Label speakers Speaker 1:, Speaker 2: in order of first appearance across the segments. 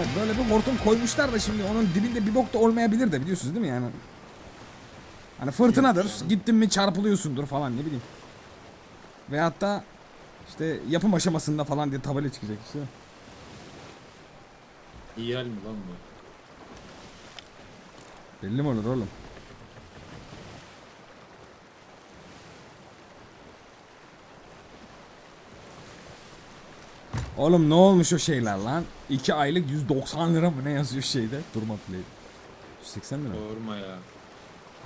Speaker 1: Evet, böyle bir hortum koymuşlar da şimdi onun dibinde bir bok da olmayabilir de biliyorsunuz değil mi yani? Hani fırtınadır, gittin mi çarpılıyorsundur falan ne bileyim. Veyahut da işte yapım aşamasında falan diye tabela çıkacak işte.
Speaker 2: İyal mi lan bu?
Speaker 1: Belli mi olur oğlum? Oğlum ne olmuş o şeyler lan? 2 aylık 190 lira mı ne yazıyor şeyde? Durma play. 180 lira.
Speaker 2: Sorma ya.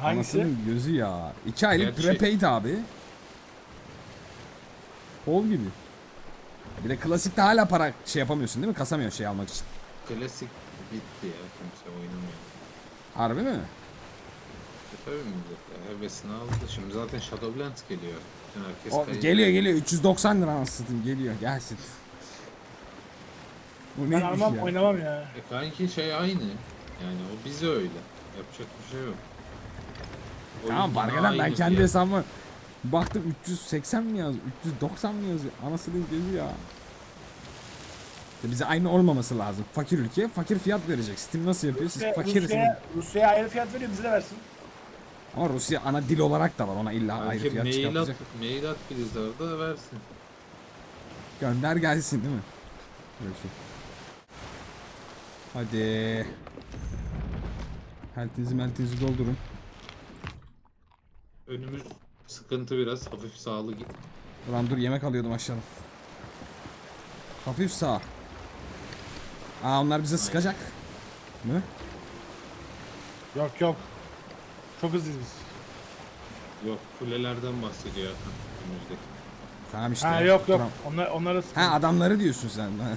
Speaker 3: Hangisi?
Speaker 1: Anasının gözü ya. 2 aylık
Speaker 2: Gerçi-
Speaker 1: prepaid abi. Kol gibi. Bir de klasikte hala para şey yapamıyorsun değil mi? Kasamıyorsun şey almak için.
Speaker 2: Klasik bitti ya kimse oynamıyor.
Speaker 1: Harbi mi?
Speaker 2: E tabii millet ya, hevesini aldı. Şimdi zaten Shadowlands geliyor. Herkes
Speaker 1: O, geliyor geliyor 390 lira anasını satayım, geliyor gelsin. Bu
Speaker 3: Ben
Speaker 1: neymiş
Speaker 3: almam
Speaker 1: ya?
Speaker 3: oynamam ya.
Speaker 2: E kanki şey aynı. Yani o bize öyle. Yapacak bir şey yok. Oyun
Speaker 1: Tamam
Speaker 2: yine
Speaker 1: Bargadan ben
Speaker 2: aynı
Speaker 1: kendi
Speaker 2: diye.
Speaker 1: hesabıma baktım 380 mi yazıyor 390 mı yazıyor anasının gözü ya. İşte bize aynı olmaması lazım. Fakir ülke fakir fiyat verecek. Steam nasıl yapıyor? Siz
Speaker 3: Rusya-
Speaker 1: fakirsiniz.
Speaker 3: Rusya'ya Rusya'ya ayrı fiyat veriyor bize de versin.
Speaker 1: Ama Rusya ana dil olarak da var ona illa ayrı
Speaker 2: Kanki
Speaker 1: fiyat
Speaker 2: mail at,
Speaker 1: çıkartacak.
Speaker 2: mail at Blizzard'a versin.
Speaker 1: Gönder gelsin değil mi? Böyle bir şey. Hadi. Heltinizi meltinizi doldurun.
Speaker 2: Önümüz sıkıntı biraz. Hafif sağlı git.
Speaker 1: Ulan dur yemek alıyordum aşağıda. Hafif sağ. Aa onlar bize sıkacak. Mı?
Speaker 3: Yok yok. Çok hızlıyız biz.
Speaker 2: Yok kulelerden bahsediyor Hakan. Önümüzdeki.
Speaker 1: Tamam işte.
Speaker 3: ha yok yok.
Speaker 1: Tamam.
Speaker 3: Onlar onları
Speaker 1: Ha adamları diyorsun sen. Ha.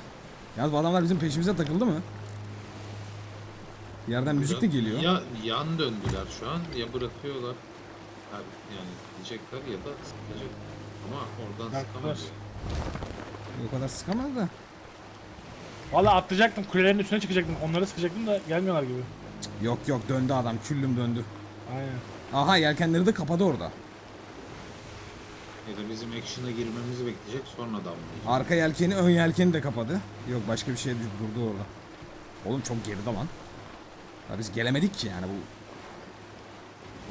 Speaker 1: Yalnız bu adamlar bizim peşimize takıldı mı? Bir yerden müzik de geliyor.
Speaker 2: Ya yan döndüler şu an ya bırakıyorlar. Ha, Yani diyecekler ya da sıkacak. Ama oradan sıkamaz.
Speaker 1: O kadar sıkamaz da.
Speaker 3: Valla atlayacaktım. Kulelerin üstüne çıkacaktım. Onları sıkacaktım da gelmiyorlar gibi.
Speaker 1: Yok yok döndü adam. Küllüm döndü.
Speaker 3: Aynen.
Speaker 1: Aha yelkenleri de kapadı orada.
Speaker 2: Ya da bizim action'a girmemizi bekleyecek sonra damlayacak.
Speaker 1: Arka yelkeni ön yelkeni de kapadı. Yok başka bir şey durdu orada. Oğlum çok geride lan. Ya biz gelemedik ki yani bu.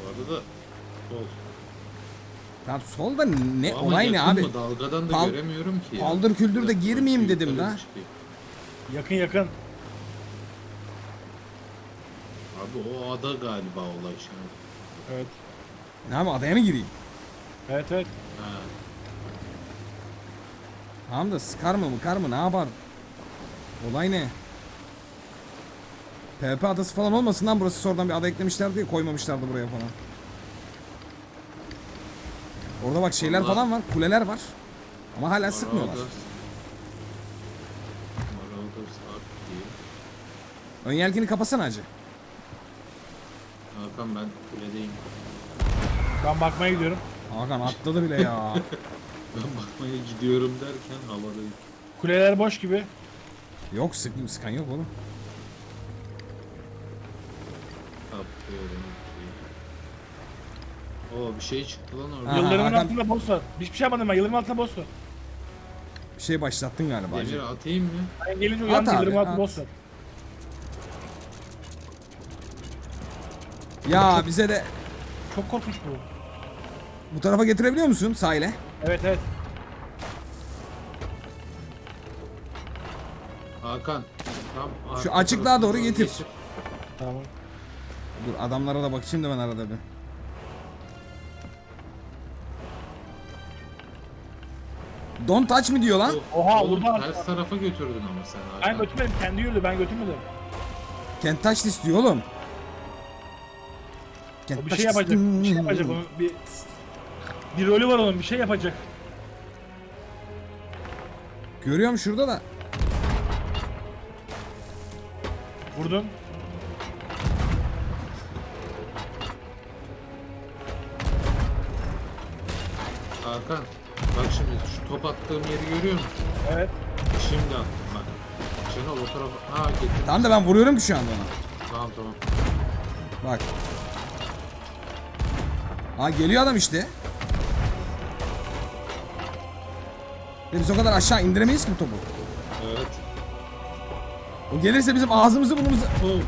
Speaker 2: Bu arada da sol.
Speaker 1: Tamam solda ne
Speaker 2: Ama
Speaker 1: olay ne
Speaker 2: yakın
Speaker 1: abi?
Speaker 2: mı? Dalgadan da
Speaker 1: Pal-
Speaker 2: göremiyorum ki ya.
Speaker 1: paldır küldür de
Speaker 2: Biraz
Speaker 1: girmeyeyim
Speaker 2: yukarı
Speaker 1: dedim la.
Speaker 2: çıkayım.
Speaker 3: Yakın yakın.
Speaker 2: Abi o ada galiba olay şimdi.
Speaker 3: Evet.
Speaker 1: Ne abi adaya mı gireyim?
Speaker 3: Evet evet.
Speaker 2: Ha.
Speaker 1: Tamam da sıkar mı mıkar mı ne yapar? Olay ne? PvP adası falan olmasın lan burası sonradan bir ada eklemişler diye koymamışlardı buraya falan. Orada bak şeyler
Speaker 2: Allah.
Speaker 1: falan var, kuleler var. Ama hala sıkmıyorlar.
Speaker 2: Marauders. Marauders Ark diye.
Speaker 1: Ön yelkeni kapasana acı.
Speaker 2: Hakan ben kuledeyim.
Speaker 3: Ben bakmaya gidiyorum.
Speaker 1: Hakan atladı bile ya.
Speaker 2: Ben bakmaya gidiyorum derken havadayım.
Speaker 3: Kuleler boş gibi.
Speaker 1: yok sık sıkan yok oğlum.
Speaker 2: Oo bir şey çıktı lan orada.
Speaker 3: Yıldırımın
Speaker 1: Hakan-
Speaker 3: altında boss var. Hiçbir şey yapmadım ben. Yıldırımın altında boss var.
Speaker 1: Bir şey başlattın galiba
Speaker 2: Demir atayım mı?
Speaker 3: Ben gelince uyandım.
Speaker 1: abi,
Speaker 3: Yıldırımın altında
Speaker 1: at.
Speaker 3: boss var.
Speaker 1: Ya bize de
Speaker 3: Çok korkunç bu.
Speaker 1: bu tarafa getirebiliyor musun sahile?
Speaker 3: Evet evet.
Speaker 2: Hakan. Tam
Speaker 1: Şu açıklığa
Speaker 2: tarafına
Speaker 1: doğru getir.
Speaker 3: Tamam.
Speaker 1: Dur adamlara da bakayım da ben arada bir. Don't touch mi diyor lan?
Speaker 3: Oha,
Speaker 2: Oğlum
Speaker 3: burada-
Speaker 2: ters tarafa götürdün ama sen Hakan.
Speaker 3: Ben götürmedim. Kendi yürüdü. Ben götürmedim.
Speaker 1: Can't touch this diyor oğlum. Can't
Speaker 3: O bir
Speaker 1: touch
Speaker 3: şey
Speaker 1: this.
Speaker 3: yapacak. Bir şey yapacak onun. Bir bir rolü var onun. Bir şey yapacak.
Speaker 1: Görüyorum şurada da.
Speaker 3: Vurdum.
Speaker 2: Hakan. Bak şimdi şu top attığım yeri görüyor musun?
Speaker 3: Evet.
Speaker 2: Şimdi attım bak. Şenol o tarafa... Ha getir.
Speaker 1: Tamam da ben vuruyorum ki şu anda ona.
Speaker 2: Tamam tamam.
Speaker 1: Bak. Ha geliyor adam işte. Ve biz o kadar aşağı indiremeyiz ki bu topu.
Speaker 2: Evet.
Speaker 1: O gelirse bizim ağzımızı burnumuzu...
Speaker 2: Oh,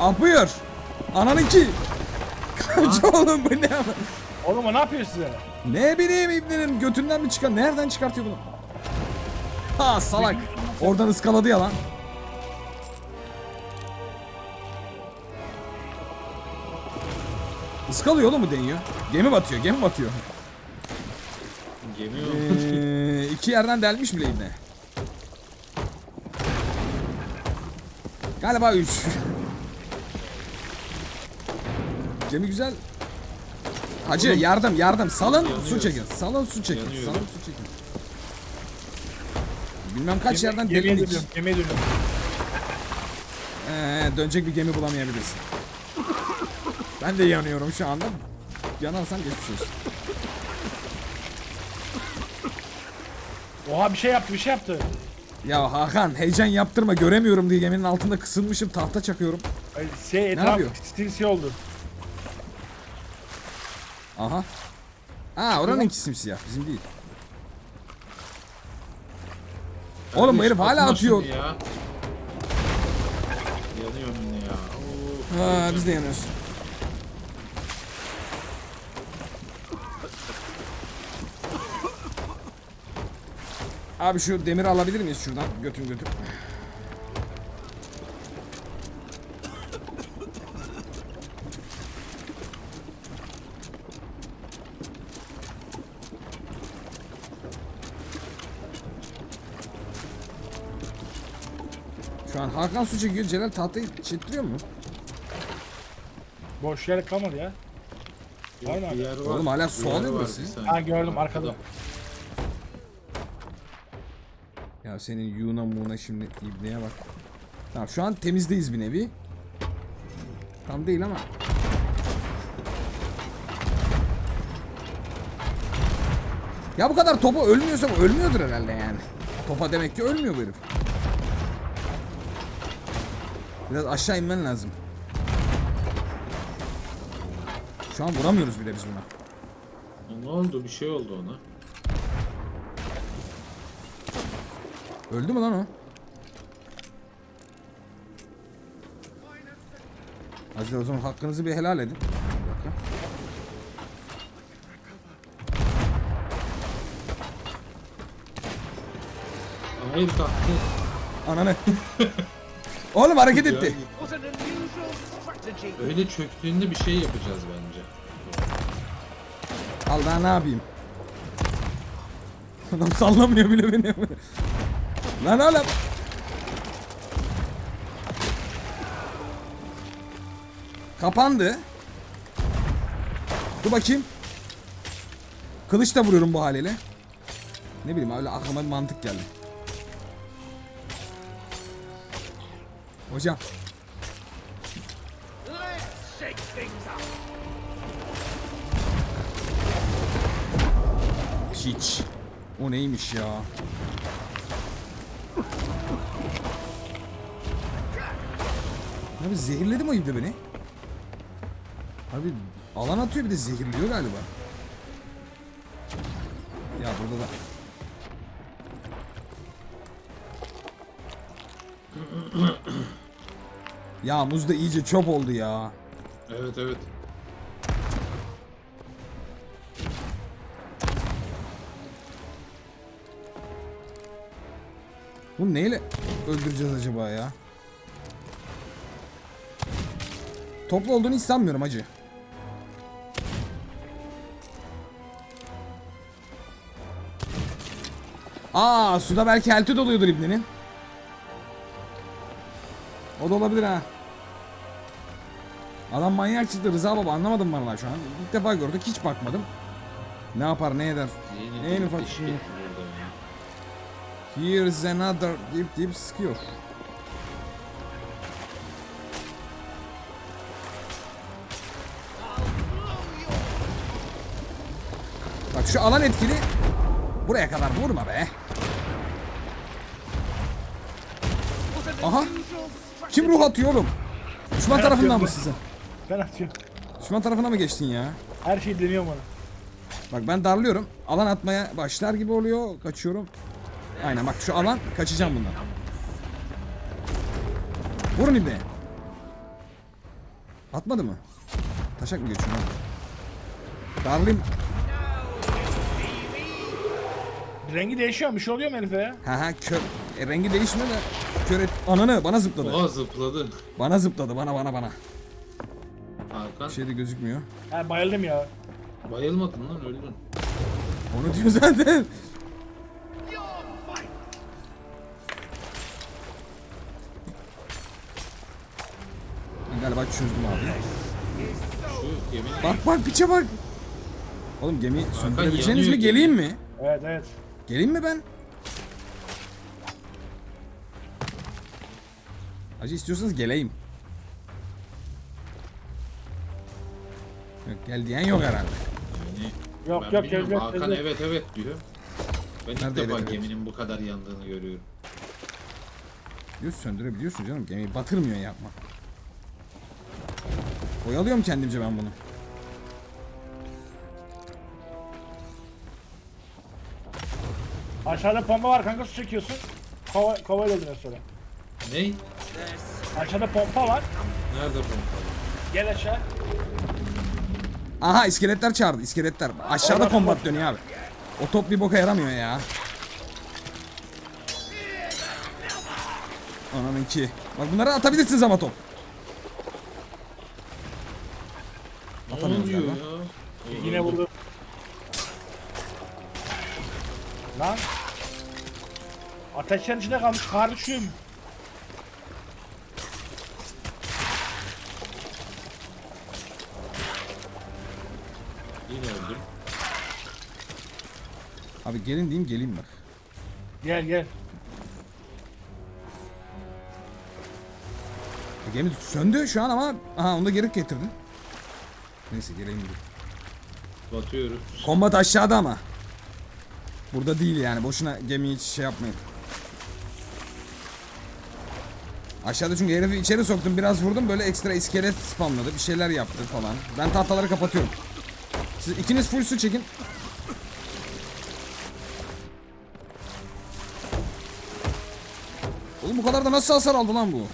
Speaker 1: Ah buyur. Ananınki. Kaç oğlum bu ne?
Speaker 3: Oğlum o ne yapıyor size?
Speaker 1: Ne bileyim İbni'nin götünden mi çıkar? Nereden çıkartıyor bunu? Ha salak. Oradan ıskaladı ya lan. Iskalıyor oğlum mu deniyor? Gemi batıyor, gemi batıyor.
Speaker 2: gemi yok.
Speaker 1: Ee, iki yerden delmiş bile İbni. Galiba üç. Gemi güzel. Hacı yardım yardım salın su
Speaker 2: Yanıyoruz.
Speaker 1: çekin. Salın su çekin.
Speaker 2: Yanıyoruz.
Speaker 1: Salın su çekin. Bilmem kaç
Speaker 3: Gemi-
Speaker 1: yerden
Speaker 3: gemiye
Speaker 1: delindik.
Speaker 3: dönüyorum, gemiye dönüyorum.
Speaker 1: Ee, dönecek bir gemi bulamayabilirsin. Ben de yanıyorum şu anda. Yanarsan geçmiş olsun.
Speaker 3: Oha bir şey yaptı bir şey yaptı.
Speaker 1: Ya Hakan heyecan yaptırma göremiyorum diye geminin altında kısılmışım tahta çakıyorum.
Speaker 3: Ay, Şey etraf
Speaker 1: yapıyor?
Speaker 3: sinsi oldu.
Speaker 1: Aha. Aa oranınki simsiyah bizim değil. Oğlum bu herif hala atıyor.
Speaker 2: Ya. Yanıyorum yine ya. Oo.
Speaker 1: Ha biz de yanıyoruz. Abi şu demiri alabilir miyiz şuradan? Götüm götüm. Şu an Hakan su çekiyor. Celal tahtayı çettiriyor mu?
Speaker 3: Boş yer kalmadı ya.
Speaker 2: Bir
Speaker 3: abi?
Speaker 2: yer var.
Speaker 1: Oğlum hala su alıyor burası.
Speaker 3: Ha gördüm arkada.
Speaker 1: Ya senin Yuna Muna şimdi ibneye bak. Tamam şu an temizdeyiz bir nevi. Tam değil ama. Ya bu kadar topa ölmüyorsa ölmüyordur herhalde yani. Topa demek ki ölmüyor bu herif. Biraz aşağı inmen lazım. Şu an vuramıyoruz bile biz buna.
Speaker 2: Ne oldu? Bir şey oldu ona.
Speaker 1: Öldü mü lan o? Aziz o zaman hakkınızı bir helal edin. Bir.
Speaker 2: Hayır kalktı.
Speaker 1: Ananı. Oğlum hareket etti.
Speaker 2: Öyle çöktüğünde bir şey yapacağız bence.
Speaker 1: Al daha ne yapayım? Adam sallamıyor bile beni. Lan oğlum. Kapandı. Dur bakayım. Kılıç da vuruyorum bu haliyle. Ne bileyim öyle aklıma bir mantık geldi. Hocam. Hiç. O neymiş ya? Abi zehirledi mi ibne beni? Abi alan atıyor bir de zehirliyor galiba. Ya burada da. Ya muz da iyice çöp oldu ya.
Speaker 2: Evet evet.
Speaker 1: Bunu neyle öldüreceğiz acaba ya? Toplu olduğunu hiç sanmıyorum acı. Aa suda belki elti doluyordur ibnenin. O da olabilir ha. Adam manyak çıktı Rıza baba anlamadım vallahi şu an. İlk defa gördük hiç bakmadım. Ne yapar ne eder.
Speaker 2: Yeni
Speaker 1: En ufak şey. Here's another deyip deyip sıkıyor. Bak şu alan etkili. Buraya kadar vurma be. Aha. Kim ruh atıyor oğlum? Düşman tarafından mı sizin?
Speaker 3: Ben atıyorum.
Speaker 1: Düşman tarafına mı geçtin ya?
Speaker 3: Her şeyi deniyorum bana.
Speaker 1: Bak ben darlıyorum. Alan atmaya başlar gibi oluyor. Kaçıyorum. Aynen bak şu alan kaçacağım bundan. Vurun ibne. Atmadı mı? Taşak mı geçiyor lan? Darlayayım.
Speaker 3: Rengi değişiyor mu? Bir şey oluyor mu herife ya?
Speaker 1: Ha ha kör. E, rengi değişmiyor da. Kör et. Ananı bana zıpladı.
Speaker 2: Oha zıpladı.
Speaker 1: Bana zıpladı bana bana bana.
Speaker 2: Hakan
Speaker 1: Bir şey de gözükmüyor.
Speaker 3: Ha bayıldım ya.
Speaker 2: bayılmadın lan öldün.
Speaker 1: Onu diyor zaten. Galiba çözdüm abi.
Speaker 2: Şu geminin
Speaker 1: Bak bak piçe bak. Oğlum gemi söndürebileceğiniz
Speaker 2: yanıyor
Speaker 1: mi?
Speaker 2: gemi.
Speaker 1: Geleyim mi?
Speaker 3: Evet evet.
Speaker 1: Geleyim mi ben? Acı istiyorsanız geleyim. Gel diyen yok herhalde.
Speaker 2: yani
Speaker 3: Yok
Speaker 2: ben
Speaker 3: yok
Speaker 2: bilmiyorum.
Speaker 3: yok
Speaker 2: Hakan
Speaker 3: yok.
Speaker 2: evet evet diyor. Ben ilk
Speaker 1: Nerede
Speaker 2: defa
Speaker 1: evet, evet?
Speaker 2: geminin bu kadar yandığını görüyorum.
Speaker 1: Diyor söndürebiliyorsun canım. Gemiyi batırmıyor yapma. Oyalıyorum kendimce ben bunu.
Speaker 3: Aşağıda pompa var kanka su çekiyorsun. Kova, kovayla öldürüyor sonra.
Speaker 2: Ney?
Speaker 3: Aşağıda pompa var.
Speaker 2: Nerede pompalı?
Speaker 3: Gel aşağı.
Speaker 1: Aha iskeletler çağırdı iskeletler. Aşağıda kombat dönüyor abi. O top bir boka yaramıyor ya. Ananın ki. Bak bunları atabilirsiniz ama top. Atamıyoruz galiba.
Speaker 2: ya?
Speaker 3: Yine vurdu. Lan. Ateşlerin içinde kalmış kardeşim.
Speaker 1: Abi gelin diyeyim geleyim bak.
Speaker 3: Gel gel.
Speaker 1: E, gemi söndü şu an ama aha onu da geri getirdin. Neyse geleyim dedim.
Speaker 2: Batıyoruz.
Speaker 1: Kombat aşağıda ama. Burada değil yani. Boşuna gemiyi hiç şey yapmayın. Aşağıda çünkü herifi içeri soktum. Biraz vurdum. Böyle ekstra iskelet spamladı. Bir şeyler yaptı falan. Ben tahtaları kapatıyorum. Siz ikiniz full su çekin. Oğlum bu kadar da nasıl hasar aldı lan bu?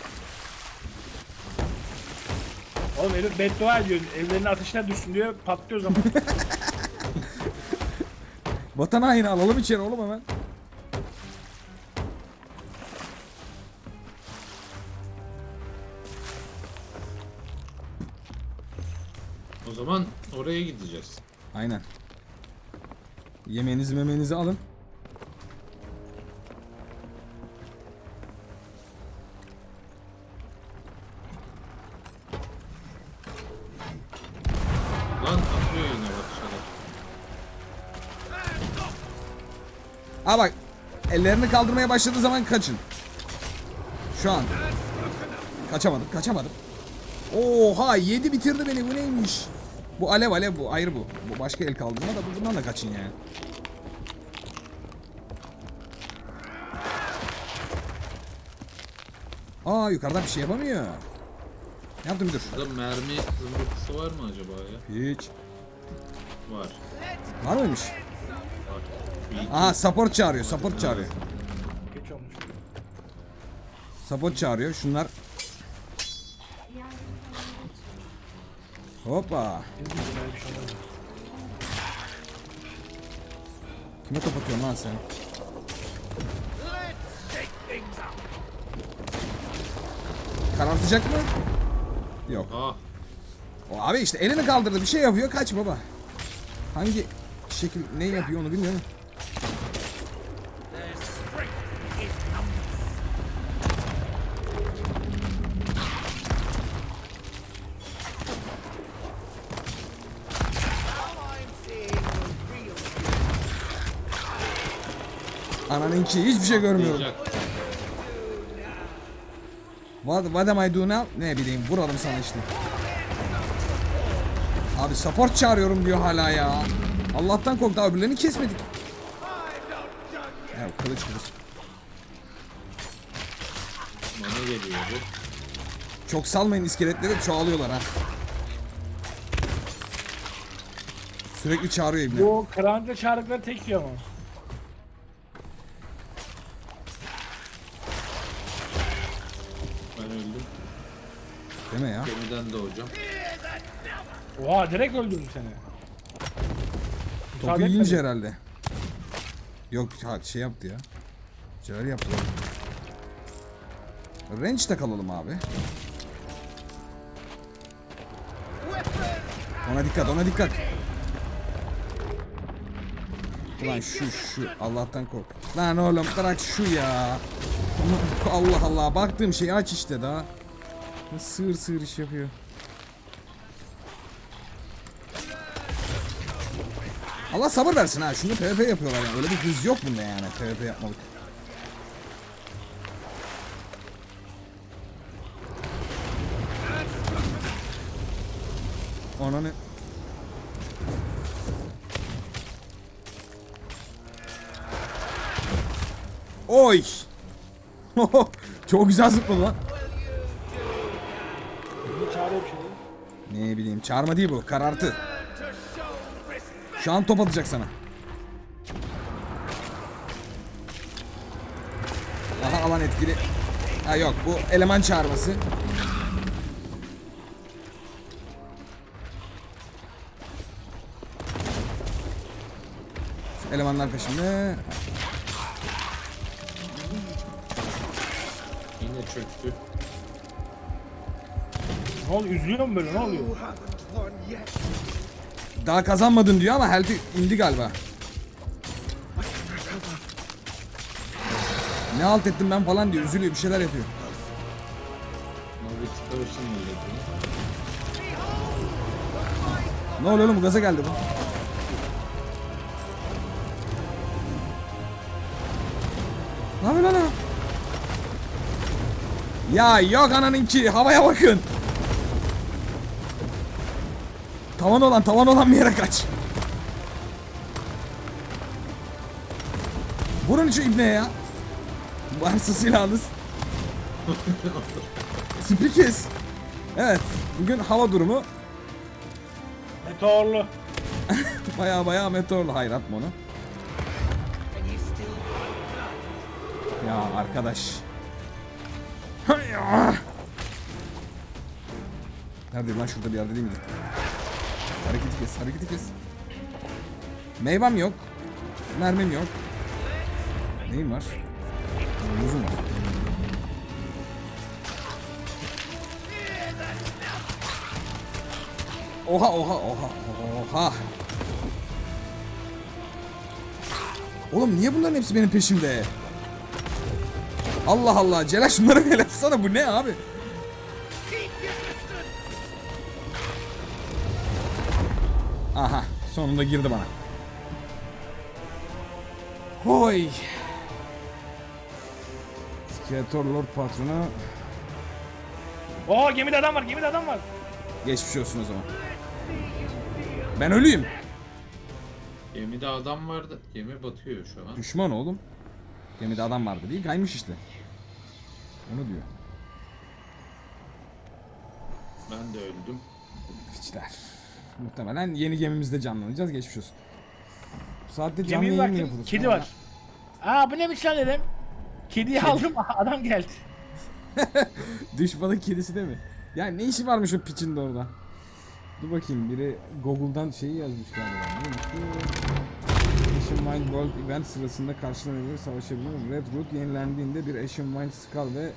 Speaker 3: Oğlum herif beddua ediyor. Evlerine ateşler düşsün diyor. Patlıyor zaman.
Speaker 1: Vatan haini alalım içeri oğlum hemen.
Speaker 2: O zaman oraya gideceğiz.
Speaker 1: Aynen. Yemeğinizi memenizi alın. Ellerini kaldırmaya başladığı zaman kaçın. Şu an. Kaçamadım, kaçamadım. Oha yedi bitirdi beni bu neymiş? Bu alev alev bu ayrı bu. Bu başka el kaldırma da bu bundan da kaçın yani. Aa yukarıdan bir şey yapamıyor. Ne yaptım dur.
Speaker 2: Burada mermi zımbırtısı var mı acaba ya?
Speaker 1: Hiç.
Speaker 2: Var.
Speaker 1: Var mıymış? Aha support çağırıyor, support çağırıyor.
Speaker 3: Geç olmuş.
Speaker 1: Support çağırıyor. Şunlar. Hoppa. Kime top atıyorsun lan sen? Karartacak mı? Yok.
Speaker 2: Ah
Speaker 1: O abi işte elini kaldırdı bir şey yapıyor kaç baba. Hangi şekil ne yapıyor onu bilmiyorum. Ananınki hiçbir şey görmüyorum. What, what am I doing now? Ne bileyim vuralım sana işte. Abi support çağırıyorum diyor hala ya. Allah'tan korktu öbürlerini kesmedik. Ya kılıç kılıç.
Speaker 2: Bana geliyor bu.
Speaker 1: Çok salmayın iskeletleri çoğalıyorlar ha. Sürekli çağırıyor ibne.
Speaker 3: Bu karanlıkta çağırdıkları tek yiyor mu?
Speaker 2: Ben öldüm.
Speaker 1: Deme ya.
Speaker 2: Gemiden doğacağım.
Speaker 3: Oha direkt öldürdüm seni.
Speaker 1: Topu
Speaker 3: Müsaade
Speaker 1: yiyince herhalde. Yok ha, şey yaptı ya. Şeyler yaptı. Range'de kalalım abi. Ona dikkat ona dikkat. Ulan şu şu Allah'tan kork. Lan oğlum bırak şu ya. Allah Allah baktığım şey aç işte daha. Sığır sığır iş yapıyor. Allah sabır versin ha. Şunu PvP yapıyorlar yani. Öyle bir hız yok bunda yani PvP yapmalık. Ananı. Oy. Çok güzel zıpladı lan. Ne bileyim çağırma değil bu karartı. Şu an top atacak sana. Aha alan etkili. Ha yok bu eleman çağırması. Elemanlar peşinde.
Speaker 2: Çöktü.
Speaker 3: Ne oluyor? Üzülüyor mu böyle? Ne oluyor?
Speaker 1: Daha kazanmadın diyor ama health'i indi galiba. Ne alt ettim ben falan diyor. Üzülüyor bir şeyler yapıyor. Ne oluyor oğlum gaza geldi bu. Ne yapıyor lan? Ya yok ananınki havaya bakın. Tavan olan tavan olan bir yere kaç. Vurun şu ibneye ya. Varsa silahınız. Tipi kes. Evet. Bugün hava durumu
Speaker 3: Meteorlu.
Speaker 1: Baya baya meteorlu hayır atma onu. Ya arkadaş. Nerede lan şurada bir yerde değil miydi? Hareketi kes, hareketi kes. Meyvem yok. Mermim yok. Neyim var? Muzum var. Oha oha oha oha. Oğlum niye bunların hepsi benim peşimde? Allah Allah Celal şunları bir yapsana bu ne abi? Aha sonunda girdi bana. Hoy. Skeletor Lord patronu
Speaker 3: Oo gemide adam var. Gemide adam var.
Speaker 1: geçmiş olsun o zaman. Ben ölüyüm.
Speaker 2: Gemide adam vardı. Gemi batıyor şu an.
Speaker 1: Düşman oğlum. Gemide adam vardı değil kaymış işte. Onu diyor.
Speaker 2: Ben de öldüm.
Speaker 1: Piçler. Muhtemelen yeni gemimizde canlanacağız. Geçmiş olsun. Bu saatte canlı
Speaker 3: Gemiye
Speaker 1: yayın mı
Speaker 3: baktım.
Speaker 1: yapılır?
Speaker 3: Kedi var. Aa bu neymiş lan dedim. Kediyi aldım adam geldi.
Speaker 1: Düşmanın kedisi de mi? Ya ne işi varmış o piçin de orada? Dur bakayım biri Google'dan şeyi yazmış galiba. Neymiş bu? Ancient Mind World Event sırasında karşılanabilir savaşabilir. Red Root yenilendiğinde bir Ancient Mind Skull ve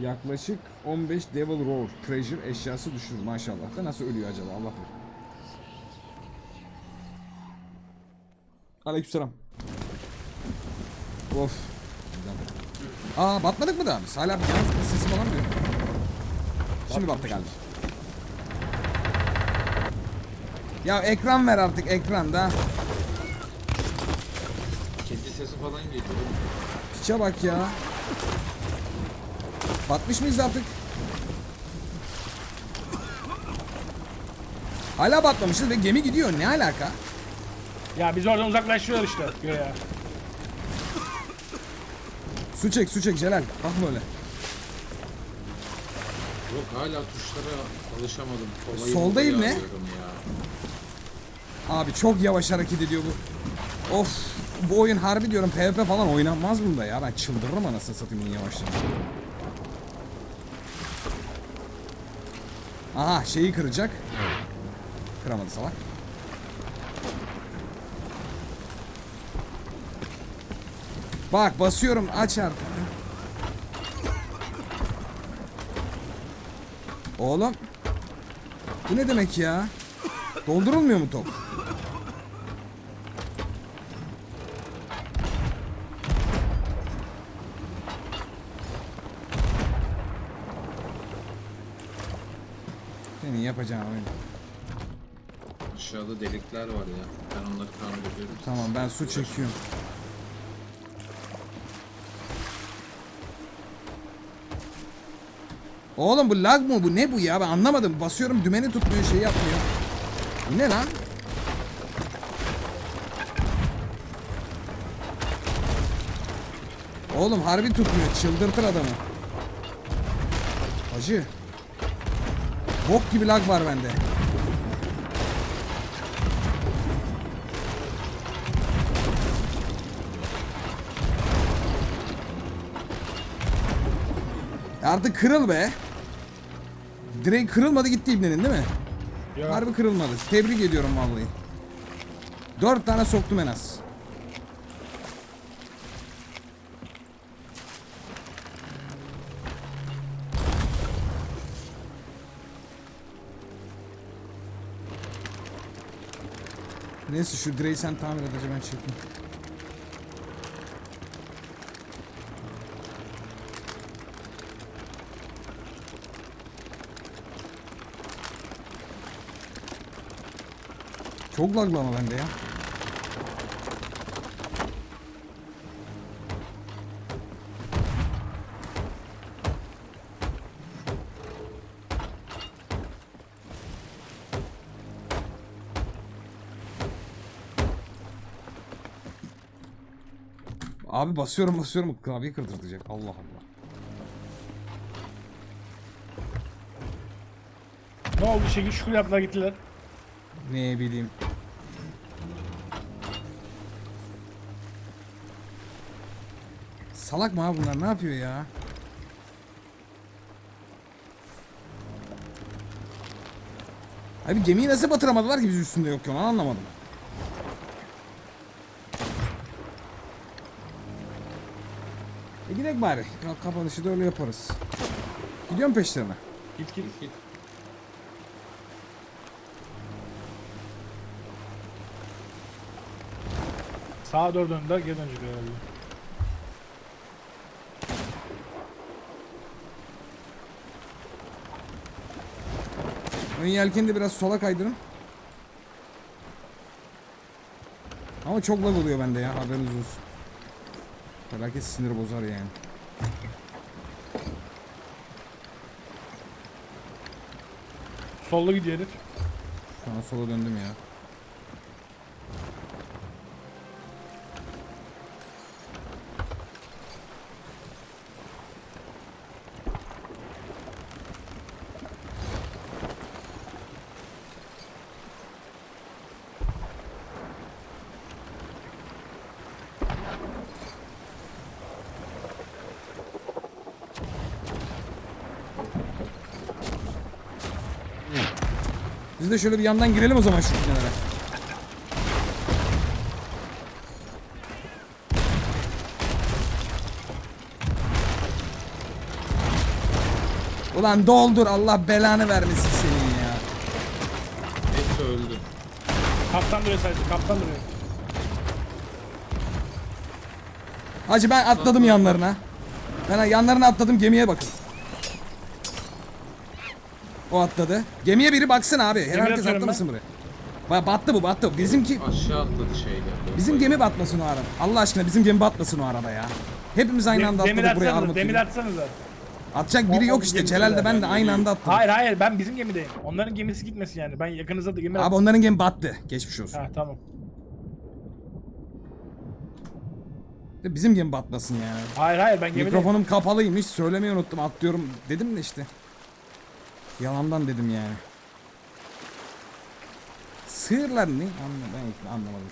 Speaker 1: yaklaşık 15 Devil Roar Treasure eşyası düşürür maşallah da nasıl ölüyor acaba Allah bilir. Aleykümselam. Of. Aa batmadık mı daha biz? Hala bir yankı sesi falan diyor. Şimdi battı galiba. Ya ekran ver artık ekranda.
Speaker 2: Sesi falan geliyor.
Speaker 1: Piçe bak ya. Batmış mıyız artık? Hala batmamışız ve gemi gidiyor. Ne alaka?
Speaker 3: Ya biz oradan uzaklaşıyoruz işte. Göğe.
Speaker 1: Su çek su çek Celal. Bakma öyle.
Speaker 2: Yok hala tuşlara alışamadım. Kolayı
Speaker 1: Sol
Speaker 2: kolayı
Speaker 1: değil mi?
Speaker 2: arıyorum Ya.
Speaker 1: Abi çok yavaş hareket ediyor bu. Of. Bu oyun harbi diyorum PvP falan oynanmaz bunda ya. Ben çıldırırım anasını satayım bunun yavaşlığına. Aha şeyi kıracak. Kıramadı salak. Bak basıyorum aç artık. Oğlum. Bu ne demek ya? Doldurulmuyor mu top? Yapacağın oyun.
Speaker 2: Aşağıda delikler var ya. Ben onları tamir ediyorum.
Speaker 1: Tamam ben su çekiyorum. Oğlum bu lag mı bu ne bu ya ben anlamadım basıyorum dümeni tutmuyor şey yapmıyor. Bu ne lan? Oğlum harbi tutmuyor çıldırtır adamı. Acı. Bok gibi lag var bende. Artık kırıl be. Direkt kırılmadı gitti ibnenin değil mi?
Speaker 3: Yok.
Speaker 1: Harbi kırılmadı. Tebrik ediyorum vallahi. Dört tane soktum en az. Neyse şu direği sen tamir acaba ben çekeyim. Çok laglı ama bende ya. Abi basıyorum basıyorum klavyeyi kırdırtacak. Allah Allah.
Speaker 3: Ne oldu şekil şukul yaptılar gittiler.
Speaker 1: Ne bileyim. Salak mı abi bunlar? Ne yapıyor ya? Abi gemiyi nasıl batıramadılar ki biz üstünde yok ya onu anlamadım. E gidelim bari. Ka- Kapanışı da öyle yaparız. Gidiyorum peşlerine.
Speaker 3: Git git.
Speaker 2: Git.
Speaker 3: Sağa doğru döndüler geri dönecek herhalde.
Speaker 1: Ön yelkeni de biraz sola kaydırın. Ama çok lag oluyor bende ya haberiniz olsun. Felaket sinir bozar yani.
Speaker 3: Solda gidiyor herif.
Speaker 1: Şu an sola döndüm ya. De şöyle bir yandan girelim o zaman şu kenara. Ulan doldur Allah belanı vermesin senin ya.
Speaker 2: Hepsi öldü.
Speaker 3: Kaptan duruyor sadece kaptan duruyor.
Speaker 1: Hacı ben atladım yanlarına. Ben yanlarına atladım gemiye bakın. O atladı. Gemiye biri baksın abi. Her
Speaker 3: Gemiye
Speaker 1: herkes
Speaker 3: atıyorum
Speaker 1: atlamasın buraya. Ba- battı bu battı. Bizimki
Speaker 2: Aşağı atladı şeyle.
Speaker 1: bizim gemi batmasın o araba. Allah aşkına bizim gemi batmasın o araba ya. Hepimiz aynı anda
Speaker 3: demir
Speaker 1: atladık buraya
Speaker 3: atsanıza,
Speaker 1: armut
Speaker 3: demir
Speaker 1: gibi.
Speaker 3: atsanıza.
Speaker 1: Atacak biri yok işte. Celal de ben de aynı anda atladık.
Speaker 3: Hayır hayır ben bizim gemideyim. Onların gemisi gitmesin yani. Ben yakınızda da gemi
Speaker 1: Abi onların gemi battı. Geçmiş olsun.
Speaker 3: Ha tamam.
Speaker 1: Bizim gemi batmasın yani.
Speaker 3: Hayır hayır ben gemideyim.
Speaker 1: Mikrofonum kapalıymış. Söylemeyi unuttum. Atlıyorum dedim de işte. Yalandan dedim yani. Sığırlar ne? Anla, ben anlamadım.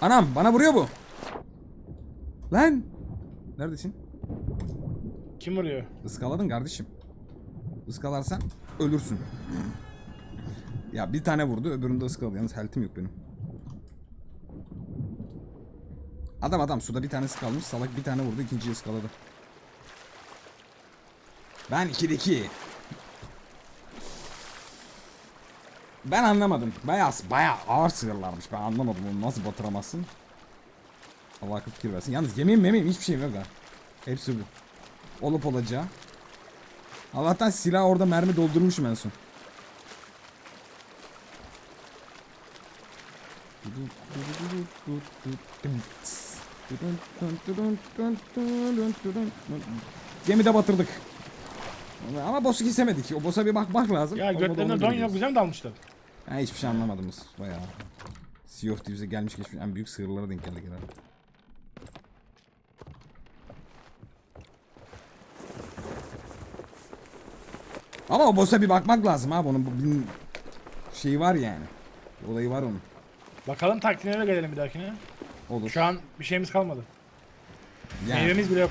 Speaker 1: Anam bana vuruyor bu. Lan. Neredesin?
Speaker 3: Kim vuruyor?
Speaker 1: Iskaladın kardeşim. Iskalarsan ölürsün. Ya bir tane vurdu öbüründe ıskaladı. Yalnız health'im yok benim. Adam adam suda bir tanesi kalmış salak bir tane vurdu ikinciyi ıskaladı. Ben 2'de 2. Ben anlamadım. Bayağı, bayağı ağır sığırlarmış. Ben anlamadım onu nasıl batıramazsın. Allah akıl fikir versin. Yalnız yemeğim memeğim hiçbir şeyim yok ha. Hepsi bu. Olup olacağı. Allah'tan silah orada mermi doldurmuşum en son. Gemide batırdık. Ama boss'u kesemedik. O boss'a bir bakmak lazım.
Speaker 3: Ya
Speaker 1: onu
Speaker 3: don yok güzel mi dalmışlar?
Speaker 1: Ha, hiçbir şey anlamadınız bayağı. Sea of Thieves'e gelmiş geçmiş en büyük sığırlara denk geldik herhalde. Ama o boss'a bir bakmak lazım abi onun bin şeyi var yani. Olayı var onun.
Speaker 3: Bakalım taktiğine gelelim bir dahakine.
Speaker 1: Olur.
Speaker 3: Şu an bir şeyimiz kalmadı.
Speaker 1: Yani.
Speaker 3: Meyvemiz bile yok.